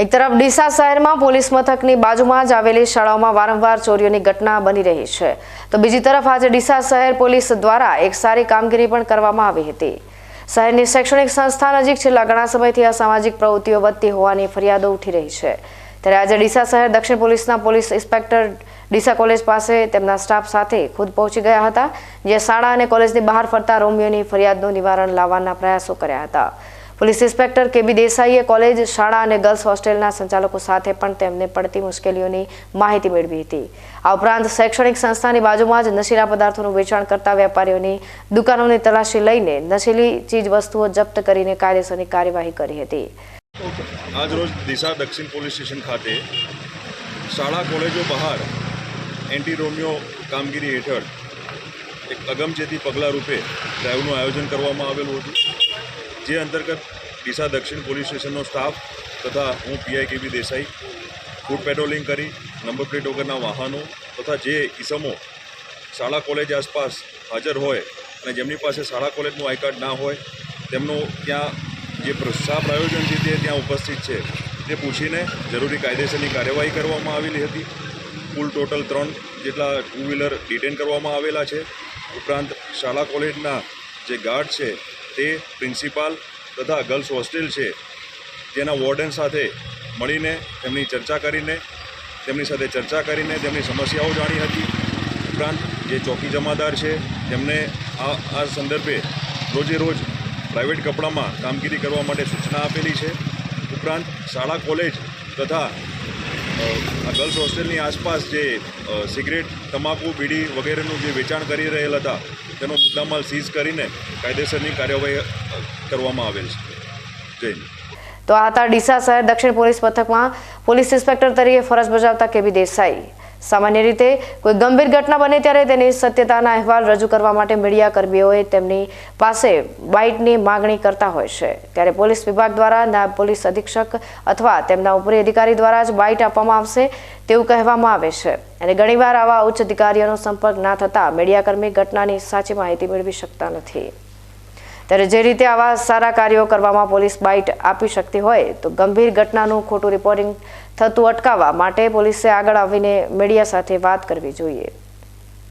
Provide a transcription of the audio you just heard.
એક તરફ ડીસા શહેરમાં પોલીસ મથકની બાજુમાં જ આવેલી શાળાઓમાં વારંવાર ચોરીઓની ઘટના બની રહી છે. તો બીજી તરફ આજે ડીસા શહેર પોલીસ દ્વારા એક સારી કામગીરી પણ કરવામાં આવી હતી. શહેરની શૈક્ષણિક સંસ્થા નજીક છેલ્લા ઘણા સમયથી અસામાજિક પ્રવૃત્તિઓ વધતી હોવાની ફરિયાદો ઉઠી રહી છે. ત્યારે આજે ડીસા શહેર દક્ષિણ પોલીસના પોલીસ ઇન્સ્પેક્ટર ડીસા કોલેજ પાસે તેમના સ્ટાફ સાથે ખુદ પહોંચી ગયા હતા, જે શાળા અને કોલેજની બહાર ફરતા રોમિયોની ફરિયાદનું નિવારણ લાવવાના પ્રયાસો કર્યા હતા. પોલીસ ઇન્સ્પેક્ટર કેબી દેસાઈએ કોલેજ, શાળા અને ગર્લ્સ હોસ્ટેલના સંચાલકો સાથે પણ તેમને પડતી મુશ્કેલીઓની માહિતી મેળવી હતી. આ ઉપરાંત શૈક્ષણિક સંસ્થાની બાજુમાં જ નશીલા પદાર્થોનું વેચાણ કરતા વેપારીઓની દુકાનોની તલાશી લઈને નશીલી ચીજ વસ્તુઓ જપ્ત કરીને કાયદેસરની કાર્યવાહી કરી હતી. આજરોજ દિશા દક્ષિણ પોલીસ સ્ટેશન ખાતે શાળા કોલેજો બહાર એન્ટી રોમિયો કામગીરી હેઠળ એક અગમચેતી પગલાં રૂપે ડ્રાઈવનું આયોજન કરવામાં આવેલું હતું. જે અંતર્ગત ડીસા દક્ષિણ પોલીસ સ્ટેશનનો સ્ટાફ તથા હું PI KB Desai, foot patrolling કરી, નંબર પ્લેટ વગરના વાહનો તથા જે ઇસમો શાળા કોલેજ આસપાસ હાજર હોય અને જેમની પાસે શાળા કોલેજનું આઈ કાર્ડ ના હોય, તેમનું ત્યાં જે શા છે તે ત્યાં ઉપસ્થિત છે. તે પૂછીને જરૂરી કાયદેસરની કાર્યવાહી કરવામાં આવેલી હતી. કુલ ટોટલ ત્રણ જેટલા ટુ વ્હીલર ડિટેન કરવામાં આવેલા છે. ઉપરાંત શાળા કોલેજના જે ગાર્ડ છે તે પ્રિન્સિપાલ તથા ગર્લ્સ હોસ્ટેલ છે. તેના વોર્ડન સાથે મળીને તેમની ચર્ચા કરીને, તેમની સાથે ચર્ચા કરીને તેમની સમસ્યાઓ જાણી હતી. ઉપરાંત જે ચોકી જમાદાર છે, તેમને આ આ સંદર્ભે રોજે રોજ પ્રાઇવેટ કપડામાં કામગીરી કરવા માટે સૂચના આપેલી છે. ઉપરાંત શાળા, કોલેજ તથા ગર્લ્સ હોસ્ટેલની આસપાસ જે સિગરેટ, તમાકુ, બીડી વગેરેનું જે વેચાણ કરી રહેલ હતા, તેનો મુદ્દામાલ સીઝ કરીને કાયદેસરની કાર્યવાહી કરવામાં આવેલ છે. જય તો આ હતા ડીસા શહેર દક્ષિણ પોલીસ મથકમાં. પોલીસ ઇન્સ્પેક્ટર તરીકે ફરજ બજાવતા કેબી દેસાઈ. સામાન્ય રીતે કોઈ ગંભીર ઘટના બને ત્યારે તેની સત્યતાના અહેવાલ રજૂ કરવા માટે મીડિયા કર્મીઓએ તેમની પાસે બાઇટની માગણી કરતા હોય છે. ત્યારે પોલીસ વિભાગ દ્વારા નાયબ પોલીસ અધિક્ષક અથવા તેમના ઉપરી અધિકારી દ્વારા જ બાઇટ આપવામાં આવશે તેવું કહેવામાં આવે છે. અને ઘણીવાર આવા ઉચ્ચ અધિકારીઓનો સંપર્ક ના થતાં મીડિયાકર્મી ઘટનાની સાચી માહિતી મેળવી શકતા નથી. ત્યારે જે રીતે આવા સારા કાર્યો કરવામાં પોલીસ બાઇટ આપી શકતી હોય, તો ગંભીર ઘટનાનું ખોટું રિપોર્ટિંગ થતું અટકાવવા માટે પોલીસે આગળ આવીને મીડિયા સાથે વાત કરવી જોઈએ.